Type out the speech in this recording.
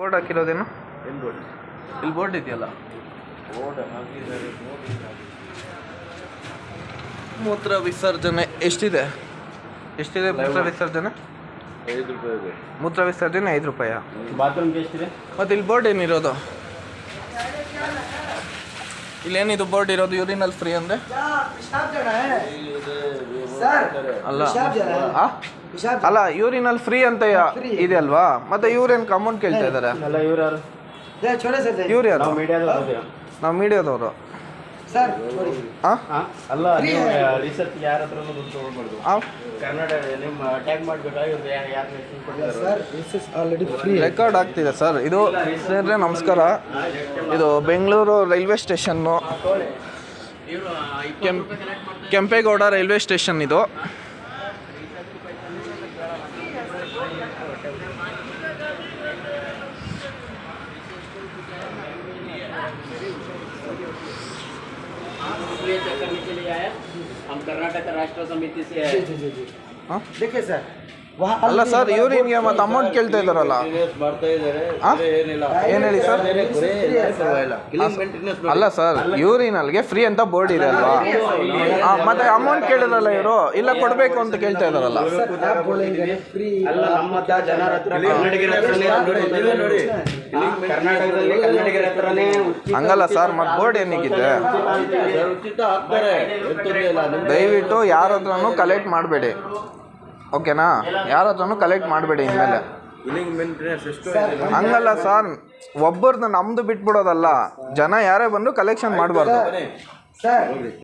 Board ಹಾಕಿರೋದೇನು? ಎಲ್ಲಿ board ಇಲ್ಲಿ board ಇದೆಯಲ್ಲ? ಬೋರ್ಡ್ ಹಾಕಿದ್ದಾರೆ ಮೂತ್ರ ವಿಸರ್ಜನೆ ಎಷ್ಟಿದೆ? ಎಷ್ಟಿದೆ ಮೂತ್ರ ವಿಸರ್ಜನೆ? ಐದು ರೂಪಾಯಿ ಇದೆ. ಮೂತ್ರ ವಿಸರ್ಜನೆ ಐದು ರೂಪಾಯ. ಬಾತ್ರೂಮ್ಗೆ ಎಷ್ಟಿದೆ? ಮತ್ತು ಇಲ್ಲಿ ಬೋರ್ಡ್ ಏನಿರೋದು? ಇಲ್ಲೇನಿದು ಬೋರ್ಡ್ ಇರೋದು ಯೂರಿನಲ್ ಫ್ರೀ ಅಂದರೆ? ಅಲ್ಲ. ಅಲ್ಲ ಇವ್ರಿನಲ್ಲಿ ಫ್ರೀ ಅಂತ ಇದೆ ಅಲ್ವಾ? ಮತ್ತೆ ಇವ್ರೇನು ಅಮೌಂಟ್ ಕೇಳ್ತಾ ಇದ್ದಾರೆ ಇವ್ರು ಯಾರು? ನಾವು ಮೀಡಿಯಾದವರು ರೆಕಾರ್ಡ್ ಆಗ್ತಿದೆ ಸರ್. ಇದು ನಮಸ್ಕಾರ. ಇದು Bengaluru railway station ಕೆಂ Kempegowda railway station ಇದು करने के लिए आए हम कर्नाटक राष्ट्र समिति से जी आए जी जी जी हाँ? देखिए सर वहाँ ಅಲ್ಲ ಸರ್ ಇವ್ರು ನಿಮಗೆ ಮತ್ತೆ ಅಮೌಂಟ್ ಕೇಳ್ತಾ ಇದ್ದಾರಲ್ಲ? ಏನು ಹೇಳಿ ಸರ್? ಅಲ್ಲ ಸರ್ ಯೂರಿನಲ್ಗೆ ಫ್ರೀ ಅಂತ ಬೋರ್ಡ್ ಇದೆ ಅಲ್ವಾ? ಮತ್ತೆ ಅಮೌಂಟ್ ಕೇಳಿದ್ರಲ್ಲ ಇವರು? ಇಲ್ಲ ಕೊಡ್ಬೇಕು ಅಂತ ಕೇಳ್ತಾ ಇದ್ದಾರಲ್ಲ? ಹಂಗಲ್ಲ ಸರ್ ಮತ್ತೆ ಬೋರ್ಡ್ ಏನಿಗಿದೆ ದಯವಿಟ್ಟು ಯಾರ ಕಲೆಕ್ಟ್ ಮಾಡಬೇಡಿ. ಓಕೆನಾ? ಯಾರ ಹತ್ರನೂ ಕಲೆಕ್ಟ್ ಮಾಡಬೇಡಿ ಇನ್ಮೇಲೆ. ಹಂಗಲ್ಲ ಸರ್ ಒಬ್ಬರದ್ದು ನಮ್ದು ಬಿಟ್ಬಿಡೋದಲ್ಲ. ಜನ ಯಾರೇ ಬಂದು ಕಲೆಕ್ಷನ್ ಮಾಡಬಾರ್ದು.